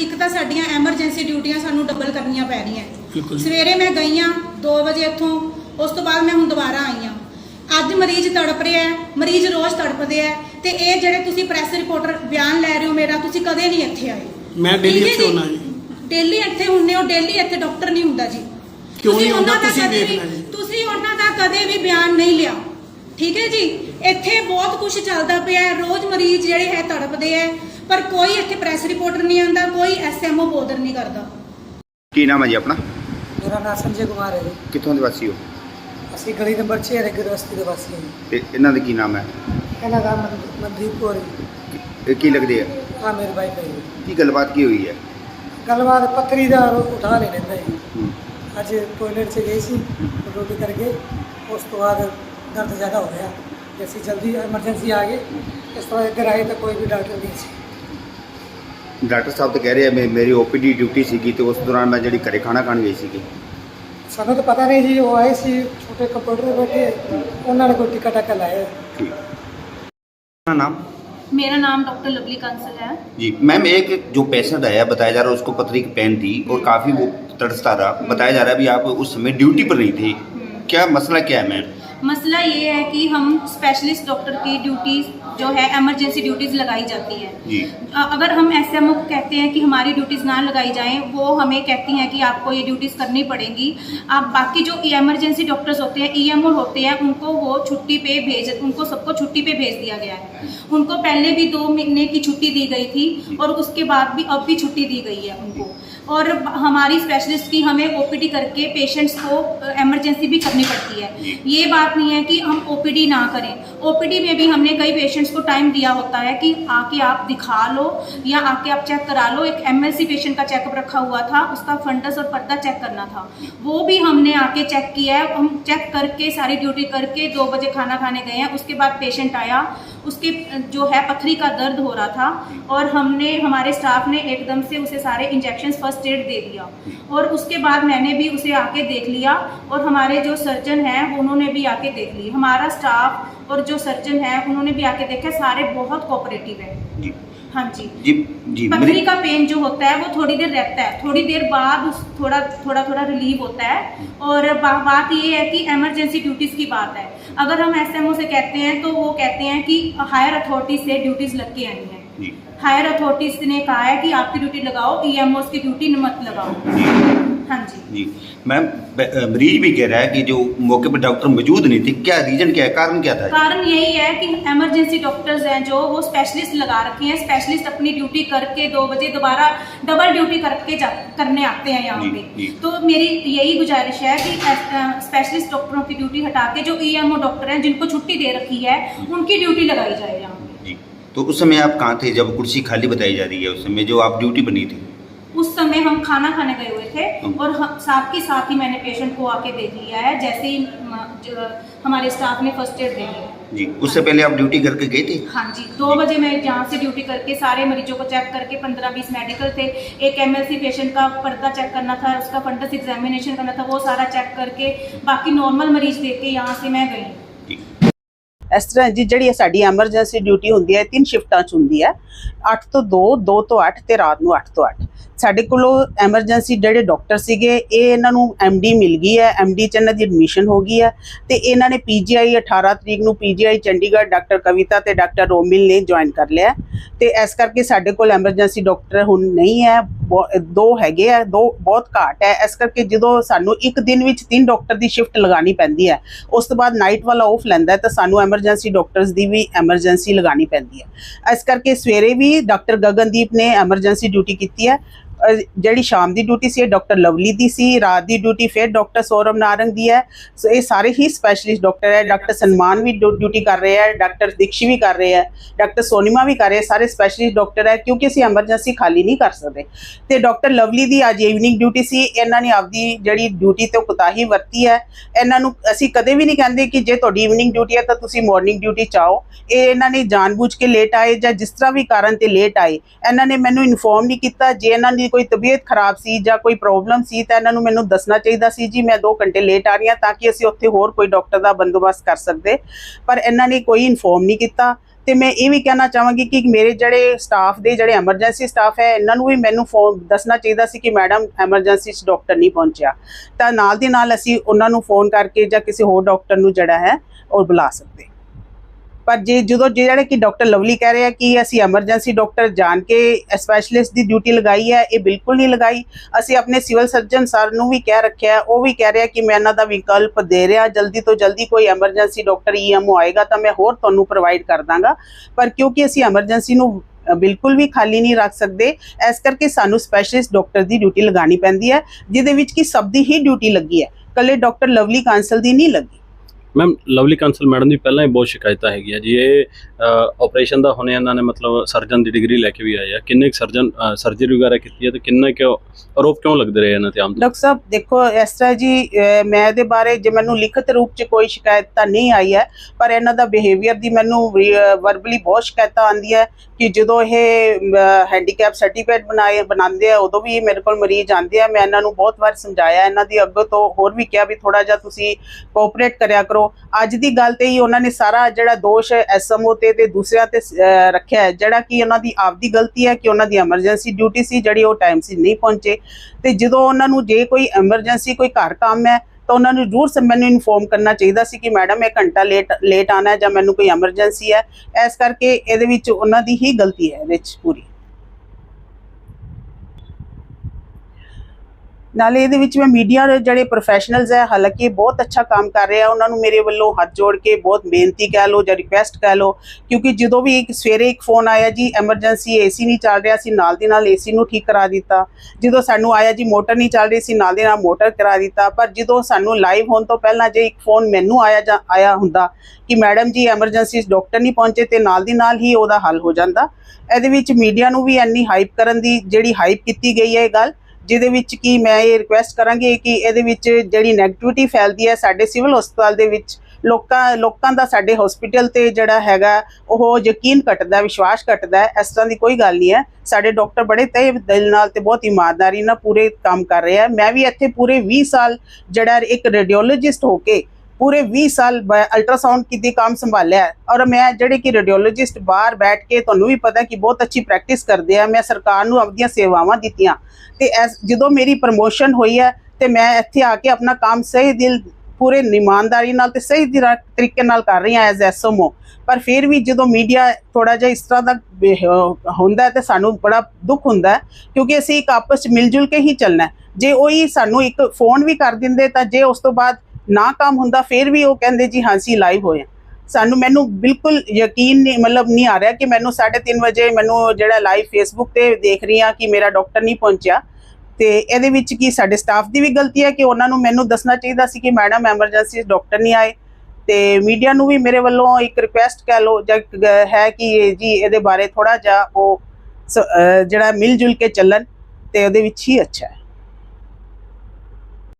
ਇੱਕ ਤਾਂ ਸਾਡੀਆਂ ਐਮਰਜੈਂਸੀ ਡਿਊਟੀਆਂ ਸਾਨੂੰ ਡਬਲ ਕਰਨੀਆਂ ਪੈ ਰਹੀਆਂ। ਸਵੇਰੇ ਮੈਂ ਗਈ ਹਾਂ 2 ਵਜੇ ਇੱਥੋਂ ਉਸ ਤੋਂ ਬਾਅਦ ਮੈਂ ਹੁਣ ਦੁਬਾਰਾ ਆਈ ਹਾਂ ਅੱਜ ਮਰੀਜ਼ ਤੜਪ ਰਿਹਾ ਹੈ ਮਰੀਜ਼ ਰੋਜ਼ ਤੜਪਦੇ ਆ ਤੇ ਇਹ ਜਿਹੜੇ ਤੁਸੀਂ ਪ੍ਰੈਸ ਰਿਪੋਰਟਰ ਬਿਆਨ ਲੈ ਰਹੇ ਹੋ ਮੇਰਾ ਤੁਸੀਂ ਕਦੇ ਨਹੀਂ ਇੱਥੇ ਆਏ। ਮੈਂ ਡੇਲੀ ਇੱਥੇ? ਹੁੰਨਾ ਜੀ। ਡੇਲੀ ਇੱਥੇ ਹੁੰਨੇ ਹੋ ਡੇਲੀ ਇੱਥੇ ਡਾਕਟਰ ਨਹੀਂ ਹੁੰਦਾ ਜੀ। ਕਿਉਂ ਨਹੀਂ ਹੁੰਦਾ? ਤੁਸੀਂ ਦੇਖਣਾ ਜੀ। ਤੁਸੀਂ ਉਹਨਾਂ ਦਾ ਕਦੇ ਵੀ ਬਿਆਨ ਨਹੀਂ ਲਿਆ। ਠੀਕ ਹੈ ਜੀ? ਇੱਥੇ ਬਹੁਤ ਕੁਝ ਚੱਲਦਾ ਪਿਆ ਹੈ ਰੋਜ਼ ਮਰੀਜ਼ ਜਿਹੜੇ ਹੈ ਤੜਪਦੇ ਹੈ। ਪਰ ਕੋਈ ਇੱਥੇ ਪ੍ਰੈਸ ਰਿਪੋਰਟਰ ਨਹੀਂ ਆਉਂਦਾ ਕੋਈ ਐਸਐਮਓ ਬੋਦਰ ਨਹੀਂ ਕਰਦਾ। ਕੀ ਨਾਮ ਹੈ ਜੀ ਆਪਣਾ? ਮੇਰਾ ਨਾਮ ਸੰਜੇ ਕੁਮਾਰ ਹੈ ਜੀ। ਕਿੱਥੋਂ ਦੇ ਵਾਸੀ ਹੋ? ਅਸੀਂ ਗਲੀ ਨੰਬਰ 6 ਰਗਰ ਬਸਤੀ ਦੇ ਵਾਸੀ ਹਾਂ ਜੀ। ਤੇ ਇਹਨਾਂ ਦਾ ਕੀ ਨਾਮ ਹੈ? ਇਹਨਾਂ ਦਾ ਮਨ- ਮਨਦੀਪ ਕੌਰ ਜੀ। ਇਹ ਕੀ ਲੱਗਦੇ ਆ? ਆ ਮੇਰੇ ਵਾਈਫ ਹੈ ਜੀ। ਕੀ ਗੱਲਬਾਤ ਕੀ ਹੋਈ ਹੈ? ਗੱਲਬਾਤ ਪੱਥਰੀ ਦਾ ਰੋ- ਉਠਾ ਲੈ ਲੈਂਦਾ ਜੀ। ਹੂੰ। ਅੱਜ ਟੋਇਲਟ 'ਚ ਗਈ ਸੀ ਰੋਟੀ ਕਰਕੇ ਉਸ ਤੋਂ ਬਾਅਦ ਦਰਦ ਜ਼ਿਆਦਾ ਹੋ ਗਿਆ। ਤੇ ਅਸੀਂ ਜਲਦੀ ਐਮਰਜੈਂਸੀ ਆ ਗਏ। ਇਸ ਤੋਂ ਬਾਅਦ ਇੱਧਰ ਆਏ ਤਾਂ ਕੋਈ ਵੀ ਡਾਕਟਰ ਨਹੀਂ ਸੀ। ਡਾਕਟਰ ਸਾਹਿਬ ਤਾਂ ਕਹਿ ਰਹੇ ਆ ਮੇ- ਮੇਰੀ ਓਪੀਡੀ ਡਿਊਟੀ ਸੀਗੀ ਤੇ ਉਸ ਦੌਰਾਨ ਮੈਂ ਜਿਹੜੀ ਘਰੇ ਖਾਣਾ ਖਾਣ ਗਈ ਸੀਗੀ ਸਾਨੂੰ ਤਾਂ ਪਤਾ ਨਹੀਂ ਜੀ ਉਹ ਆਏ ਸੀ ਛੋਟੇ ਕੰਪਿਊਟਰ 'ਤੇ ਬੈਠੇ ਉਹਨਾਂ ਨੇ ਕੋਈ ਟਿਕਟ ਟੱਕ ਲਾਇਆ ਠੀਕ अपना नाम मेरा नाम डॉक्टर लवली कंसल है जी मैम एक जो पेशेंट आया बताया जा रहा है उसको पथरी की पेन थी और काफ़ी वो तड़सता रहा बताया जा रहा है अभी आप उस समय ड्यूटी पर नहीं थे क्या मसला क्या है मैम मसला ये है कि हम स्पेशलिस्ट डॉक्टर की ड्यूटीज जो है इमरजेंसी ड्यूटीज़ लगाई जाती है। अगर हम एस एम ओ को कहते हैं कि हमारी ड्यूटीज़ ना लगाई जाएँ वो हमें कहती हैं कि आपको ये ड्यूटीज़ करनी पड़ेंगी। आप बाकी जो इमरजेंसी डॉक्टर्स होते हैं ईएमओ होते हैं उनको वो छुट्टी पे भेज उनको सबको छुट्टी पे भेज दिया गया है। उनको पहले भी दो महीने की छुट्टी दी गई थी और उसके बाद भी अब भी छुट्टी दी गई है उनको। और हमारी स्पेशलिस्ट की हमें ओपीडी करके पेशेंट्स को इमरजेंसी भी करनी पड़ती है। ये बात नहीं है कि हम ओपीडी ना करें। ओपीडी में भी हमने कई पेशेंट्स को टाइम दिया होता है कि आके आप दिखा लो या आके आप चेक करा लो। एक एमएलसी पेशेंट का चेकअप रखा हुआ था उसका फंडस और पर्दा चेक करना था। वो भी हमने आके चेक किया है। हम चेक करके सारी ड्यूटी करके दो बजे खाना खाने गए हैं। उसके बाद पेशेंट आया। उसके जो है पथरी का दर्द हो रहा था और हमने हमारे स्टाफ ने एकदम से उसे सारे इंजेक्शन फ़र्स्ट एड दे दिया। और उसके बाद मैंने भी उसे आके देख लिया और हमारे जो सर्जन हैं उन्होंने भी आके देख ली। हमारा स्टाफ और जो सर्जन है उन्होंने भी आके देखा सारे बहुत कोऑपरेटिव है। हाँ जी। जी जी पथरी का पेन जो होता है वो थोड़ी देर रहता है। थोड़ी देर बाद उस थोड़ा थोड़ा थोड़ा रिलीव होता है। और बा, बात ये है कि इमरजेंसी ड्यूटीज़ की बात है। अगर हम एसएमओ से कहते हैं तो वो कहते हैं कि हायर अथॉरिटी से ड्यूटीज़ लग के आई हैं। जी। हायर अथॉरिटीज ने कहा है कि आपकी ड्यूटी लगाओ ई ईएमओस की ड्यूटी मत लगाओ। हाँ जी। जी। मैम मरीज़ भी कह रहा है कि जो मौके पर डॉक्टर मौजूद नहीं थे क्या रीजन क्या है? कारण क्या था? कारण यही है कि इमरजेंसी डॉक्टर्स हैं जो वो स्पेशलिस्ट लगा रखे हैं। स्पेशलिस्ट अपनी ड्यूटी करके दो बजे दोबारा डबल ड्यूटी करके जा करने आते हैं यहाँ पे। तो मेरी यही गुजारिश है कि स्पेशलिस्ट डॉक्टरों की ड्यूटी हटा के जो ईएमओ डॉक्टर हैं जिनको छुट्टी दे रखी है उनकी ड्यूटी लगाई जाए यहाँ तो उस समय आप कहाँ थे जब कुर्सी खाली बताई जा रही है उस समय जो आप ड्यूटी बनी थी? उस समय हम खाना खाने गए हुए थे हम्म। और साथ के साथ ही मैंने पेशेंट को आके देख लिया है जैसे ही हमारे स्टाफ ने फ़र्स्ट एड दे दी। जी उससे पहले आप ड्यूटी करके गए थे? हाँ जी दो बजे मैं यहाँ से ड्यूटी करके सारे मरीजों को चेक करके पंद्रह बीस मेडिकल थे एक एमएलसी पेशेंट का पर्दा चेक करना था उसका फंडस एग्जामिनेशन करना था वो सारा चेक करके बाकी नॉर्मल मरीज़ देख के यहाँ से मैं गई। ਇਸ ਤਰ੍ਹਾਂ ਜੀ, ਜਿਹੜੀ ਸਾਡੀ ਐਮਰਜੈਂਸੀ ਡਿਊਟੀ ਹੁੰਦੀ ਹੈ ਤਿੰਨ ਸ਼ਿਫਟਾਂ ਚ ਹੁੰਦੀ ਹੈ। 8 ਤੋਂ 2 2 ਤੋਂ 8 ਤੇ ਰਾਤ ਨੂੰ 8 ਤੋਂ 8 ਸਾਡੇ ਕੋਲੋਂ ਐਮਰਜੈਂਸੀ ਜਿਹੜੇ ਡਾਕਟਰ ਸੀਗੇ, ਇਹ ਇਹਨਾਂ ਨੂੰ ਐਮਡੀ ਮਿਲ ਗਈ ਹੈ। ਐਮਡੀ ਚ ਇਹਨਾਂ ਦੀ ਐਡਮਿਸ਼ਨ ਹੋ ਗਈ ਹੈ ਤੇ ਇਹਨਾਂ ਨੇ ਪੀਜੀਆਈ 18 ਤਰੀਕ ਨੂੰ ਪੀਜੀਆਈ ਚੰਡੀਗੜ੍ਹ ਡਾਕਟਰ ਕਵਿਤਾ ਤੇ ਡਾਕਟਰ ਰੋਮਿਲ ਨੇ ਜੁਆਇਨ ਕਰ ਲਿਆ ਤੇ ਇਸ ਕਰਕੇ ਸਾਡੇ ਕੋਲ ਐਮਰਜੈਂਸੀ ਡਾਕਟਰ ਹੁਣ ਨਹੀਂ ਹੈ। ਦੋ ਹੈਗੇ ਆ, ਦੋ ਬਹੁਤ ਘਾਟ ਹੈ। ਇਸ ਕਰਕੇ ਜਦੋਂ ਸਾਨੂੰ ਇੱਕ ਦਿਨ ਵਿੱਚ ਤਿੰਨ ਡਾਕਟਰ ਦੀ ਸ਼ਿਫਟ ਲਗਾਉਣੀ ਪੈਂਦੀ ਹੈ, ਉਸ ਤੋਂ ਬਾਅਦ ਨਾਈਟ ਵਾਲਾ ਆਫ ਲੈਂਦਾ ਤਾਂ ਸਾਨੂੰ ਐਮਰਜੈਂਸੀ ਡਾਕਟਰਸ ਦੀ ਵੀ ਐਮਰਜੈਂਸੀ ਲਗਾਉਣੀ ਪੈਂਦੀ ਹੈ। ਇਸ ਕਰਕੇ ਸਵੇਰੇ ਵੀ ਡਾਕਟਰ ਗਗਨਦੀਪ ਨੇ ਐਮਰਜੈਂਸੀ ਡਿਊਟੀ ਕੀਤੀ ਹੈ। ਜਿਹੜੀ ਸ਼ਾਮ ਦੀ ਡਿਊਟੀ ਸੀ, ਇਹ ਡਾਕਟਰ ਲਵਲੀ ਦੀ ਸੀ, ਰਾਤ ਦੀ ਡਿਊਟੀ ਫਿਰ ਡਾਕਟਰ ਸੌਰਵ ਨਾਰੰਗ ਦੀ ਹੈ। ਸੋ ਇਹ ਸਾਰੇ ਹੀ ਸਪੈਸ਼ਲਿਸਟ ਡਾਕਟਰ ਹੈ। ਡਾਕਟਰ ਸਨਮਾਨ ਵੀ ਡਿਊ- ਡਿਊਟੀ ਕਰ ਰਹੇ ਹੈ ਡਾਕਟਰ ਦੀਕਸ਼ੀ ਵੀ ਕਰ ਰਹੇ ਹੈ ਡਾਕਟਰ ਸੋਨੀਮਾ ਵੀ ਕਰ ਰਹੇ ਸਾਰੇ ਸਪੈਸ਼ਲਿਸਟ ਡਾਕਟਰ ਹੈ, ਕਿਉਂਕਿ ਅਸੀਂ ਐਮਰਜੈਂਸੀ ਖਾਲੀ ਨਹੀਂ ਕਰ ਸਕਦੇ। ਤੇ ਡਾਕਟਰ ਲਵਲੀ ਦੀ ਅੱਜ ਈਵਨਿੰਗ ਡਿਊਟੀ ਸੀ। ਇਹਨਾਂ ਨੇ ਆਪਦੀ ਜਿਹੜੀ ਡਿਊਟੀ ਤੇ ਕੁਤਾਹੀ ਵਰਤੀ ਹੈ। ਇਹਨਾਂ ਨੂੰ ਅਸੀਂ ਕਦੇ ਵੀ ਨਹੀਂ ਕਹਿੰਦੇ ਕਿ ਜੇ ਤੁਹਾਡੀ ਈਵਨਿੰਗ ਡਿਊਟੀ ਹੈ, ਤਾਂ ਤੁਸੀਂ ਮਾਰਨਿੰਗ ਡਿਊਟੀ ਚ ਆਓ। ਇਹ ਇਹਨਾਂ ਨੇ ਜਾਣਬੁੱਝ ਕੇ ਲੇਟ ਆਏ ਜਾਂ ਜਿਸ ਤਰ੍ਹਾਂ ਵੀ ਕਾਰਨ ਤੇ ਲੇਟ ਆਏ। ਇਹਨਾਂ ਨੇ ਮੈਨੂੰ ਇਨਫੋਰਮ ਨਹੀਂ ਕੀਤਾ। ਜੇ ਇਹਨਾਂ ਦੀ ਕੋਈ ਤਬੀਅਤ ਖਰਾਬ ਸੀ ਜਾਂ ਕੋਈ ਪ੍ਰੋਬਲਮ ਸੀ ਤਾਂ ਇਹਨਾਂ ਨੂੰ ਮੈਨੂੰ ਦੱਸਣਾ ਚਾਹੀਦਾ ਸੀ, ਜੀ, ਮੈਂ 2 ਘੰਟੇ ਲੇਟ ਆ ਰਹੀ ਹਾਂ ਤਾਂ ਕਿ ਅਸੀਂ ਉੱਥੇ ਹੋਰ ਕੋਈ ਡਾਕਟਰ ਦਾ ਬੰਦੋਬਸਤ ਕਰ ਸਕਦੇ। ਪਰ ਇਹਨਾਂ ਨੇ ਕੋਈ ਇਨਫੋਰਮ ਨਹੀਂ ਕੀਤਾ ਤੇ ਮੈਂ ਇਹ ਵੀ ਕਹਿਣਾ ਚਾਹਾਂਗੀ ਕਿ ਮੇਰੇ ਜਿਹੜੇ ਸਟਾਫ ਦੇ ਜਿਹੜੇ ਐਮਰਜੈਂਸੀ ਸਟਾਫ ਹੈ, ਇਹਨਾਂ ਨੂੰ ਵੀ ਮੈਨੂੰ ਫੋਨ ਦੱਸਣਾ ਚਾਹੀਦਾ ਸੀ ਕਿ ਮੈਡਮ ਐਮਰਜੈਂਸੀ 'ਚ ਡਾਕਟਰ ਨਹੀਂ ਪਹੁੰਚਿਆ। ਤਾਂ ਨਾਲ ਦੀ ਨਾਲ ਅਸੀਂ ਉਹਨਾਂ ਨੂੰ ਫੋਨ ਕਰਕੇ ਜਾਂ ਕਿਸੇ ਹੋਰ ਡਾਕਟਰ ਨੂੰ ਜਿਹੜਾ ਹੈ, ਉਹ ਬੁਲਾ ਸਕਦੇ। ਪਰ ਜੇ ਜਦੋਂ ਜਿਹੜੇ ਕਿ ਡਾਕਟਰ ਲਵਲੀ ਕਹਿ ਰਹੇ ਆ ਕਿ ਅਸੀਂ ਐਮਰਜੈਂਸੀ ਡਾਕਟਰ ਜਾਣ ਕੇ ਸਪੈਸ਼ਲਿਸਟ ਦੀ ਡਿਊਟੀ ਲਗਾਈ ਹੈ, ਇਹ ਬਿਲਕੁਲ ਨਹੀਂ ਲਗਾਈ। ਅਸੀਂ ਆਪਣੇ ਸਿਵਲ ਸਰਜਨ ਸਰ ਨੂੰ ਵੀ ਕਹਿ ਰੱਖਿਆ ਉਹ ਵੀ ਕਹਿ ਰਿਹਾ ਕਿ ਮੈਂ ਇਹਨਾਂ ਦਾ ਵਿਕਲਪ ਦੇ ਰਿਹਾ, ਜਲਦੀ ਤੋਂ ਜਲਦੀ ਕੋਈ ਐਮਰਜੈਂਸੀ ਡਾਕਟਰ ਈਐਮਓ ਆਏਗਾ ਤਾਂ ਮੈਂ ਹੋਰ ਤੁਹਾਨੂੰ ਪ੍ਰੋਵਾਈਡ ਕਰ ਦਾਂਗਾ। ਪਰ ਕਿਉਂਕਿ ਅਸੀਂ ਐਮਰਜੈਂਸੀ ਨੂੰ ਬਿਲਕੁਲ ਵੀ ਖਾਲੀ ਨਹੀਂ ਰੱਖ ਸਕਦੇ, ਇਸ ਕਰਕੇ ਸਾਨੂੰ ਸਪੈਸ਼ਲਿਸਟ ਡਾਕਟਰ ਦੀ ਡਿਊਟੀ ਲਗਾਉਣੀ ਪੈਂਦੀ ਹੈ, ਜਿਹਦੇ ਵਿੱਚ ਕਿ ਸਭ ਦੀ ਹੀ ਡਿਊਟੀ ਲੱਗੀ ਹੈ। ਕੱਲੇ ਡਾਕਟਰ ਲਵਲੀ ਕਾਂਸਲ ਦੀ ਨਹੀਂ ਲੱਗੀ। ਮੈਮ ਲਵਲੀ ਕਾਂਸਲ ਮੈਡਮ ਦੀ ਪਹਿਲਾਂ ਹੀ ਬਹੁਤ ਸ਼ਿਕਾਇਤਾਂ ਹੈਗੀਆਂ ਜੀ। ਇਹ ਆਪਰੇਸ਼ਨ ਦਾ ਹੁਣੇ ਇਹਨਾਂ ਨੇ ਮਤਲਬ ਸਰਜਨ ਦੀ ਡਿਗਰੀ ਲੈ ਕੇ ਵੀ ਆਏ ਆ। ਕਿੰਨੇ ਸਰਜਨ ਸਰਜਰੀ ਵਗੈਰਾ ਕੀਤੀ ਹੈ ਤੇ ਕਿੰਨੇ ਕਿਉਂ ਆਰੋਪ ਕਿਉਂ ਲੱਗਦੇ ਰਹੇ ਇਹਨਾਂ ਤੇ ਆਮ ਡਾਕਟਰ ਸਾਹਿਬ, ਦੇਖੋ, ਇਸ ਤਰ੍ਹਾਂ ਜੀ ਮੈਂ ਇਹਦੇ ਬਾਰੇ ਜੇ ਮੈਨੂੰ ਲਿਖਤ ਰੂਪ ਚ ਕੋਈ ਸ਼ਿਕਾਇਤ ਤਾਂ ਨਹੀਂ ਆਈ ਹੈ, ਪਰ ਇਹਨਾਂ ਦਾ ਬਿਹੇਵੀਅਰ ਦੀ ਮੈਨੂੰ ਵਰਬਲੀ ਬਹੁਤ ਸ਼ਿਕਾਇਤਾਂ ਆਉਂਦੀਆਂ। ਹੈ ਕਿ ਜਦੋਂ ਇਹ ਹੈਂਡੀਕੈਪ ਸਰਟੀਫਿਕੇਟ ਬਣਾਏ, ਬਣਾਉਂਦੇ ਆ, ਉਦੋਂ ਵੀ ਮੇਰੇ ਕੋਲ ਮਰੀਜ਼ ਆਉਂਦੇ ਆ। ਮੈਂ ਇਹਨਾਂ ਨੂੰ ਬਹੁਤ ਵਾਰ ਸਮਝਾਇਆ, ਇਹਨਾਂ ਦੀ ਅੱਗੋਂ ਤੋਂ ਹੋਰ ਵੀ ਕਿਹਾ ਵੀ ਥੋੜਾ ਜਿਹਾ ਤੁਸੀਂ ਕੋਆਪਰੇਟ ਕਰਿਆ ਕਰੋ। ਅੱਜ ਦੀ ਗੱਲ ਤੇ ਹੀ ਉਹਨਾਂ ਨੇ ਸਾਰਾ ਜਿਹੜਾ ਦੋਸ਼ ਐਸਐਮਓ ਤੇ ਤੇ ਦੂਸਰਿਆਂ ਤੇ ਰੱਖਿਆ ਹੈ, ਜਿਹੜਾ ਕਿ ਉਹਨਾਂ ਦੀ ਆਪਦੀ ਗਲਤੀ ਹੈ ਕਿ ਉਹਨਾਂ ਦੀ ਐਮਰਜੈਂਸੀ ਡਿਊਟੀ ਸੀ, ਜਿਹੜੀ ਉਹ ਟਾਈਮ ਸੀ, ਨਹੀਂ ਪਹੁੰਚੇ। ਤੇ ਜਦੋਂ ਉਹਨਾਂ ਨੂੰ ਜੇ ਕੋਈ ਐਮਰਜੈਂਸੀ ਕੋਈ ਘਰ ਕੰਮ ਹੈ ਤਾਂ ਉਹਨਾਂ ਨੂੰ ਜ਼ਰੂਰ ਸ- ਮੈਨੂੰ ਇਨਫੋਰਮ ਕਰਨਾ ਚਾਹੀਦਾ ਸੀ ਕਿ ਮੈਡਮ ਇਹ ਘੰਟਾ ਲੇਟ ਲੇਟ ਆਣਾ ਹੈ ਜਾਂ ਮੈਨੂੰ ਕੋਈ ਐਮਰਜੈਂਸੀ ਹੈ। ਇਸ ਕਰਕੇ ਇਹਦੇ ਵਿੱਚ ਉਹਨਾਂ ਦੀ ਹੀ ਗਲਤੀ ਹੈ, ਇਹਦੇ ਵਿੱਚ ਪੂਰੀ। ਨਾਲੇ ਇਹਦੇ ਵਿੱਚ ਮੈਂ ਮੀਡੀਆ ਦੇ ਜਿਹੜੇ ਪ੍ਰੋਫੈਸ਼ਨਲਸ ਹੈ, ਹਾਲਾਂਕਿ ਬਹੁਤ ਅੱਛਾ ਕੰਮ ਕਰ ਰਹੇ ਆ ਉਹਨਾਂ ਨੂੰ ਮੇਰੇ ਵੱਲੋਂ ਹੱਥ ਜੋੜ ਕੇ ਬਹੁਤ ਬੇਨਤੀ ਕਹਿ ਲਓ ਜਾਂ ਰਿਕੁਐਸਟ ਕਹਿ ਲਓ, ਕਿਉਂਕਿ ਜਦੋਂ ਵੀ ਇੱਕ ਸਵੇਰੇ ਇੱਕ ਫੋਨ ਆਇਆ ਜੀ ਐਮਰਜੈਂਸੀ ਏਸੀ ਨਹੀਂ ਚੱਲ ਰਿਹਾ ਸੀ, ਨਾਲ ਦੀ ਨਾਲ ਏਸੀ ਨੂੰ ਠੀਕ ਕਰਾ ਦਿੱਤਾ। ਜਦੋਂ ਸਾਨੂੰ ਆਇਆ ਜੀ ਮੋਟਰ ਨਹੀਂ ਚੱਲ ਰਹੀ ਸੀ, ਨਾਲ ਦੇ ਨਾਲ ਮੋਟਰ ਕਰਾ ਦਿੱਤਾ। ਪਰ ਜਦੋਂ ਸਾਨੂੰ ਲਾਈਵ ਹੋਣ ਤੋਂ ਪਹਿਲਾਂ ਜੇ ਇੱਕ ਫੋਨ ਮੈਨੂੰ ਆਇਆ ਜਾਂ ਆਇਆ ਹੁੰਦਾ ਕਿ ਮੈਡਮ ਜੀ ਐਮਰਜੈਂਸੀ ਡਾਕਟਰ ਨਹੀਂ ਪਹੁੰਚੇ ਤੇ ਨਾਲ ਦੀ ਨਾਲ ਹੀ ਉਹਦਾ ਹੱਲ ਹੋ ਜਾਂਦਾ। ਇਹਦੇ ਵਿੱਚ ਮੀਡੀਆ ਨੂੰ ਵੀ ਇੰਨੀ ਹਾਈਪ ਕਰਨ ਦੀ ਜਿਹੜੀ ਹਾਈਪ ਕੀਤੀ ਗਈ ਹੈ ਇਹ ਗੱਲ ਜਿਹਦੇ ਵਿੱਚ ਕੀ ਮੈਂ ਇਹ ਰਿਕੁਐਸਟ ਕਰਾਂਗੀ ਕਿ ਇਹਦੇ ਵਿੱਚ ਜਿਹੜੀ 네ਗੇਟਿਵਿਟੀ ਫੈਲਦੀ ਹੈ ਸਾਡੇ ਸਿਵਲ ਹਸਪਤਾਲ ਦੇ ਵਿੱਚ, ਲੋਕਾਂ ਲੋਕਾਂ ਦਾ ਸਾਡੇ ਹਸਪੀਟਲ ਤੇ ਜਿਹੜਾ ਹੈਗਾ, ਉਹ ਯਕੀਨ ਘਟਦਾ, ਵਿਸ਼ਵਾਸ ਘਟਦਾ ਇਸ ਤਰ੍ਹਾਂ ਦੀ ਕੋਈ ਗੱਲ ਨਹੀਂ ਹੈ। ਸਾਡੇ ਡਾਕਟਰ ਬੜੇ ਤਹਿ ਦਿਲ ਨਾਲ ਤੇ ਬਹੁਤ ਇਮਾਨਦਾਰੀ ਨਾਲ ਪੂਰੇ ਕੰਮ ਕਰ ਰਹੇ ਆ ਮੈਂ ਵੀ ਇੱਥੇ ਪੂਰੇ 20 ਸਾਲ ਜਿਹੜਾ ਇੱਕ ਰੇਡੀਓਲੋਜਿਸਟ ਹੋ ਕੇ ਪੂਰੇ 20 ਸਾਲ ਅਲਟਰਾਸਾਊਂਡ ਕੀਤੀ, ਕੰਮ ਸੰਭਾਲਿਆ ਔਰ ਮੈਂ ਜਿਹੜੇ ਕਿ ਰੇਡੀਓਲੋਜਿਸਟ ਬਾਹਰ ਬੈਠ ਕੇ ਤੁਹਾਨੂੰ ਵੀ ਪਤਾ ਕਿ ਬਹੁਤ ਅੱਛੀ ਪ੍ਰੈਕਟਿਸ ਕਰਦੇ ਆ, ਮੈਂ ਸਰਕਾਰ ਨੂੰ ਆਪਣੀਆਂ ਸੇਵਾਵਾਂ ਦਿੱਤੀਆਂ। ਤੇ ਐਸ ਜਦੋਂ ਮੇਰੀ ਪ੍ਰਮੋਸ਼ਨ ਹੋਈ ਹੈ, ਤੇ ਮੈਂ ਇੱਥੇ ਆ ਕੇ ਆਪਣਾ ਕੰਮ ਸਹੀ ਦਿਲ, ਪੂਰੇ ਇਮਾਨਦਾਰੀ ਨਾਲ ਤੇ ਸਹੀ ਦਿਰਾ- ਤਰੀਕੇ ਨਾਲ ਕਰ ਰਹੀ ਹਾਂ ਐਜ਼ ਐਸਓਮੋ ਪਰ ਫਿਰ ਵੀ ਜਦੋਂ ਮੀਡੀਆ ਥੋੜਾ ਜਿਹਾ ਇਸ ਤਰ੍ਹਾਂ ਦਾ ਹੁੰਦਾ ਹੈ ਤੇ ਸਾਨੂੰ ਬੜਾ ਦੁੱਖ ਹੁੰਦਾ ਕਿਉਂਕਿ ਅਸੀਂ ਇੱਕ ਆਪਸ ਚ ਮਿਲ ਜੁਲ ਕੇ ਹੀ ਚੱਲਣਾ ਜੇ ਉਹੀ ਸਾਨੂੰ ਇੱਕ ਫੋਨ ਵੀ ਕਰ ਦਿੰਦੇ ਤਾਂ ਜੇ ਉਸ ਤੋਂ ਬਾਅਦ ਨਾ ਕੰਮ ਹੁੰਦਾ, ਫਿਰ ਵੀ ਉਹ ਕਹਿੰਦੇ ਜੀ ਹਾਂ ਅਸੀਂ ਲਾਈਵ ਹੋਏ ਹਾਂ। ਸਾਨੂੰ ਮੈਨੂੰ ਬਿਲਕੁਲ ਯਕੀਨ ਨਹੀਂ, ਮਤਲਬ ਨਹੀਂ ਆ ਰਿਹਾ ਕਿ ਮੈਨੂੰ 3:30 ਵਜੇ ਮੈਨੂੰ ਜਿਹੜਾ ਲਾਈਵ ਫੇਸਬੁੱਕ ਤੇ ਦੇਖ ਰਹੀ ਹਾਂ ਕਿ ਮੇਰਾ ਡਾਕਟਰ ਨਹੀਂ ਪਹੁੰਚਿਆ। ਤੇ ਇਹਦੇ ਵਿੱਚ ਕੀ ਸਾਡੇ ਸਟਾਫ ਦੀ ਵੀ ਗਲਤੀ ਹੈ ਕਿ ਉਹਨਾਂ ਨੂੰ ਮੈਨੂੰ ਦੱਸਣਾ ਚਾਹੀਦਾ ਸੀ ਕਿ ਮੈਡਮ ਐਮਰਜੈਂਸੀ ਡਾਕਟਰ ਨਹੀਂ ਆਏ। ਤੇ ਮੀਡੀਆ ਨੂੰ ਵੀ ਮੇਰੇ ਵੱਲੋਂ ਇੱਕ ਰਿਕੁਐਸਟ ਕਹਿ ਲਓ ਜਾਂ ਹੈ ਕਿ ਜੀ ਇਹਦੇ ਬਾਰੇ ਥੋੜਾ ਜਿਹਾ ਉਹ ਸ- ਜਿਹੜਾ ਮਿਲ ਜੁਲ ਕੇ ਚੱਲਣ ਤੇ ਉਹਦੇ ਵਿੱਚ ਹੀ ਅੱਛਾ ਹੈ।